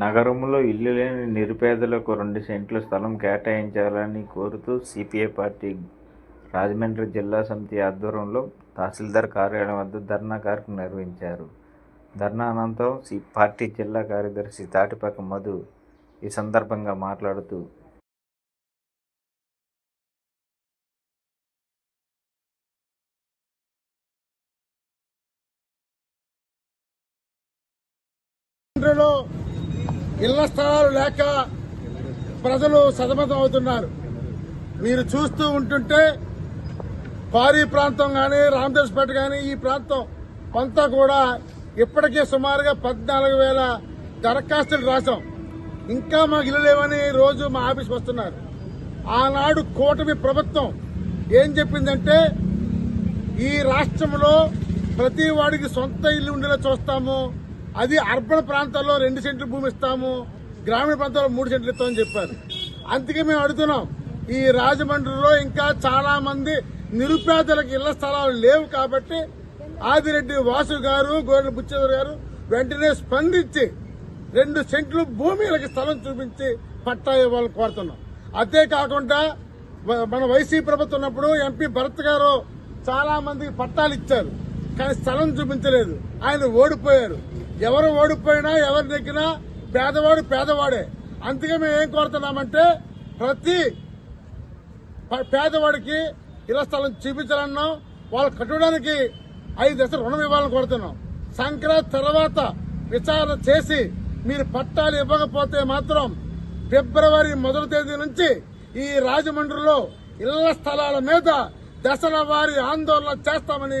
నగరంలో ఇల్లు లేని నిరుపేదలకు రెండు సెంట్ల స్థలం కేటాయించాలని కోరుతూ సిపిఐ పార్టీ రాజమండ్రి జిల్లా సమితి ఆధ్వర్యంలో తహసీల్దార్ కార్యాలయం వద్ద ధర్నా కార్యక్రమం నిర్వహించారు. ధర్నా అనంతరం సి పార్టీ జిల్లా కార్యదర్శి తాటిపాక మధు ఈ సందర్భంగా మాట్లాడుతూ లో ఇళ్ళ స్థలాలు లేక ప్రజలు సతమతం అవుతున్నారు. మీరు చూస్తూ ఉంటుంటే పారీ ప్రాంతం కానీ రామదాస్పేట కానీ ఈ ప్రాంతం అంతా కూడా ఇప్పటికే సుమారుగా పద్నాలుగు వేల దరఖాస్తులు రాశాం. ఇంకా మాకు ఇల్లు లేవని రోజు మా ఆఫీస్కి వస్తున్నారు. ఆనాడు కూటమి ప్రభుత్వం ఏం చెప్పిందంటే ఈ రాష్ట్రంలో ప్రతి వాడికి సొంత ఇల్లు ఉండేలా చూస్తాము. అది అర్బన్ ప్రాంతాల్లో రెండు సెంట్లు భూమి ఇస్తాము గ్రామీణ ప్రాంతాల్లో మూడు సెంట్లు ఇస్తామని చెప్పారు. అందుకే మేము అడుగుతున్నాం ఈ రాజమండ్రిలో ఇంకా చాలా మంది నిరుపేదలకు ఇళ్ళ స్థలాలు లేవు కాబట్టి ఆదిరెడ్డి వాసు గారు గోరెల బుచ్చేశ్వర గారు వెంటనే స్పందించి రెండు సెంట్లు భూమిలకు స్థలం చూపించి పట్టా ఇవ్వాలని కోరుతున్నాం. అదే కాకుండా మన వైసీపీ ప్రభుత్వం ఉన్నప్పుడు ఎంపీ భరత్ గారు చాలా మందికి పట్టాలు ఇచ్చారు. కానీ స్థలం చూపించలేదు. ఆయన ఓడిపోయారు. ఎవరు ఓడిపోయినా ఎవరు నెగ్గినా పేదవాడు పేదవాడే. అందుకే మేము ఏం కోరుతున్నామంటే ప్రతి పేదవాడికి ఇళ్ళ స్థలం చూపించాలన్నాం. వాళ్ళు కట్టడానికి ఐదు దశలు రుణం ఇవ్వాలని కోరుతున్నాం. సంక్రాంతి తర్వాత విచారణ చేసి మీరు పట్టాలు ఇవ్వకపోతే మాత్రం ఫిబ్రవరి మొదటి తేదీ నుంచి ఈ రాజమండ్రిలో ఇళ్ళ స్థలాల మీద దశల వారి ఆందోళన చేస్తామని